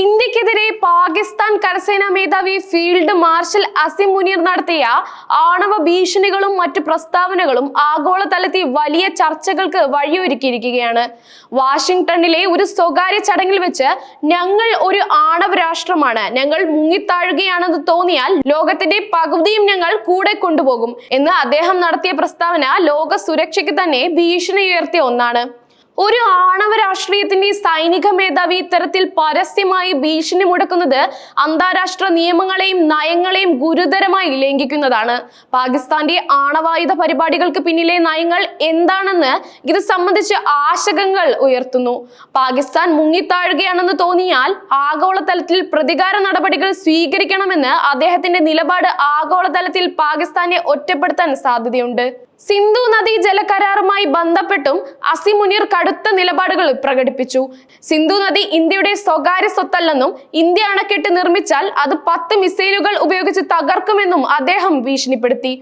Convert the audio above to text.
ഇന്ത്യക്കെതിരെ പാകിസ്ഥാൻ കരസേനാ മേധാവി ഫീൽഡ് മാർഷൽ അസിം മുനീർ നടത്തിയ ആണവ ഭീഷണികളും മറ്റു പ്രസ്താവനകളും ആഗോളതലത്തിൽ വലിയ ചർച്ചകൾക്ക് വഴിയൊരുക്കിയിരിക്കുകയാണ്. വാഷിംഗ്ടണിലെ ഒരു സ്വകാര്യ ചടങ്ങിൽ വെച്ച് ഞങ്ങൾ ഒരു ആണവ രാഷ്ട്രമാണ്. ഞങ്ങൾ മുങ്ങിത്താഴുകയാണെന്ന് തോന്നിയാൽ ലോകത്തിന്റെ പകുതിയും ഞങ്ങൾ കൂടെ കൊണ്ടുപോകും എന്ന് അദ്ദേഹം നടത്തിയ പ്രസ്താവന ലോക സുരക്ഷയ്ക്ക് തന്നെ ഭീഷണി ഉയർത്തിയ ഒന്നാണ്. ഒരു ആണവ രാഷ്ട്രീയത്തിന്റെ സൈനിക മേധാവി ഇത്തരത്തിൽ പരസ്യമായി ഭീഷണി മുടക്കുന്നത് അന്താരാഷ്ട്ര നിയമങ്ങളെയും നയങ്ങളെയും ഗുരുതരമായി ലംഘിക്കുന്നതാണ്. പാകിസ്ഥാന്റെ ആണവായുധ പരിപാടികൾക്ക് പിന്നിലെ നയങ്ങൾ എന്താണെന്ന് ഇത് സംബന്ധിച്ച് ആശങ്കകൾ ഉയർത്തുന്നു. പാകിസ്ഥാൻ മുങ്ങിത്താഴുകയാണെന്ന് തോന്നിയാൽ ആഗോളതലത്തിൽ പ്രതികാര നടപടികൾ സ്വീകരിക്കണമെന്ന് അദ്ദേഹത്തിന്റെ നിലപാട് ആഗോളതലത്തിൽ പാകിസ്ഥാനെ ഒറ്റപ്പെടുത്താൻ സാധ്യതയുണ്ട്. സിന്ധു നദി നദീ ജലകരാറുമായി ബന്ധപ്പെട്ടും അസിമുനീർ കടുത്ത നിലപാടുകൾ പ്രകടിപ്പിച്ചു. സിന്ധു നദി ഇന്ത്യയുടെ സ്വകാര്യ സ്വത്തല്ലെന്നും ഇന്ത്യ അണക്കെട്ട് നിർമ്മിച്ചാൽ അത് പത്ത് മിസൈലുകൾ ഉപയോഗിച്ച് തകർക്കുമെന്നും അദ്ദേഹം ഭീഷണിപ്പെടുത്തി.